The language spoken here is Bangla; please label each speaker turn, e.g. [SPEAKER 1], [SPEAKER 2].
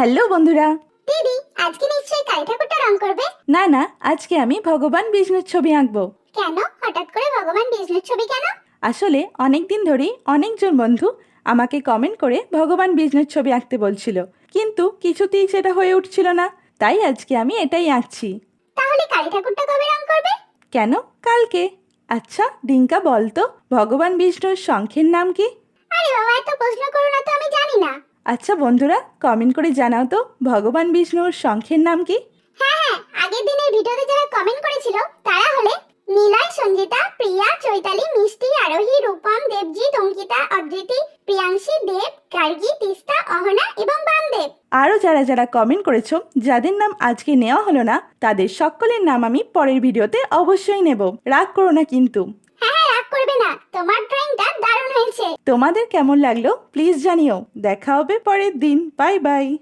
[SPEAKER 1] হ্যালো বন্ধুরা।
[SPEAKER 2] দিদি আজকে নিশ্চয়ই কালী ঠাকুরটা রং করবে?
[SPEAKER 1] না না আজকে আমি ভগবান বিষ্ণুর ছবি আঁকবো।
[SPEAKER 2] কেন? হঠাৎ করে ভগবান বিষ্ণুর ছবি কেন?
[SPEAKER 1] আসলে অনেক দিন ধরেই অনেকজন বন্ধু আমাকে কমেন্ট করে ভগবান বিষ্ণুর ছবি আঁকতে বলছিল। কিন্তু কিছুতেই সেটা হয়ে উঠছিল না। তাই আজকে আমি এটাই আঁকছি।
[SPEAKER 2] তাহলে কালী ঠাকুরটা কবে রং করবে?
[SPEAKER 1] কেন? কালকে। আচ্ছা ডিঙ্কা বল তো। ভগবান বিষ্ণুর শঙ্খের নাম কি?
[SPEAKER 2] আরে বাবা এত প্রশ্ন করো না তো আমি জানি না।
[SPEAKER 1] আচ্ছা বন্ধুরা কমেন্ট করে জানাও তো ভগবান বিষ্ণুর শঙ্খের নাম কি?
[SPEAKER 2] হ্যাঁ হ্যাঁ আগের দিনের ভিডিওতে যারা কমেন্ট করেছিল তারা হলে নীলয় সঞ্জিতা প্রিয়া চৈতালি মিষ্টি আরোহী রূপম দেবজিৎ অঙ্কিতা অদ্রিতি প্রিয়াংশী দেব গার্গী তিস্তা অহনা এবং বামদেব।
[SPEAKER 1] আরও যারা যারা কমেন্ট করেছ যাদের নাম আজকে নেওয়া হলো না তাদের সকলের নাম আমি পরের ভিডিওতে অবশ্যই নেব। রাগ করো না কিন্তু
[SPEAKER 2] হ্যাঁ হ্যাঁ রাগ করবে না তোমার ড্রয়িংটা হয়েছে
[SPEAKER 1] তোমাদের কেমন লাগল? প্লিজ জানিও। দেখা হবে পরের দিন। Bye bye